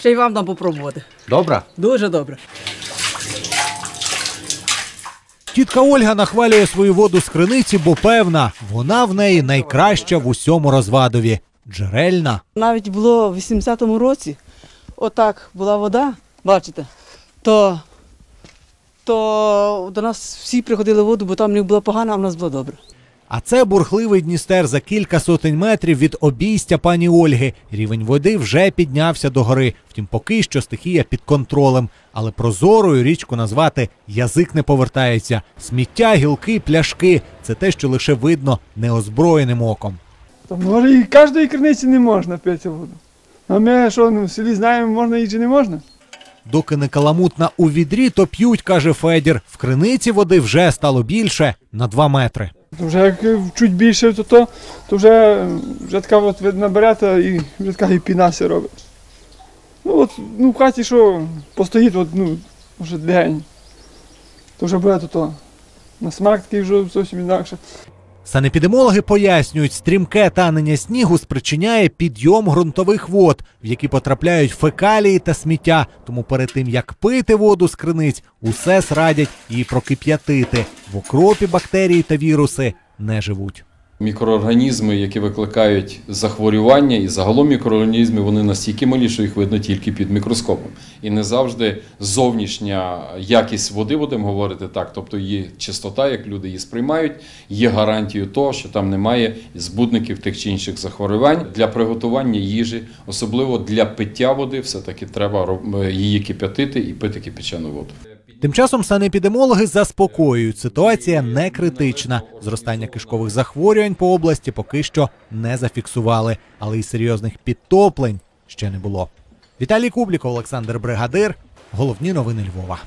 Ще й вам дам попробувати. Добре. Дуже добре. Тітка Ольга нахвалює свою воду з криниці, бо певна, вона в неї найкраща в усьому розвадові. Джерельна. Навіть було в 80-му році, отак була вода, бачите, то, то до нас всі приходили воду, бо там в них була погана, а в нас було добре. А це бурхливий Дністер за кілька сотень метрів від обійстя пані Ольги. Рівень води вже піднявся до гори. Втім, поки що стихія під контролем. Але прозорою річку назвати язик не повертається. Сміття, гілки, пляшки це те, що лише видно неозброєним оком. То може і кожної криниці не можна пити воду. А ми що ну, в селі знаємо, можна її чи не можна? Доки не каламутна у відрі, то п'ють, каже Федір. В криниці води вже стало більше на два метри. То вже як чуть більше, то, то, то вже, вже така от наберете і вже така і пінася робить. Ну от ну, в хаті що постоїть, от, ну, вже день. То вже буде то, то. На смак такий вже зовсім інакше. Санепідемологи пояснюють, стрімке танення снігу спричиняє підйом ґрунтових вод, в які потрапляють фекалії та сміття. Тому перед тим як пити воду з криниць, усе радять її прокип'ятити. В окропі бактерії та віруси не живуть. Мікроорганізми, які викликають захворювання, і загалом мікроорганізми вони настільки малі, що їх видно тільки під мікроскопом. І не завжди зовнішня якість води, будемо говорити так, тобто її чистота, як люди її сприймають, є гарантією того, що там немає збудників тих чи інших захворювань. Для приготування їжі, особливо для пиття води, все-таки треба роб- її кип'ятити і пити кипячену воду. Тим часом санепідемологи заспокоюють, ситуація не критична. Зростання кишкових захворювань по області поки що не зафіксували, але й серйозних підтоплень ще не було. Віталій Кубліков, Олександр Бригадир. Головні новини Львова.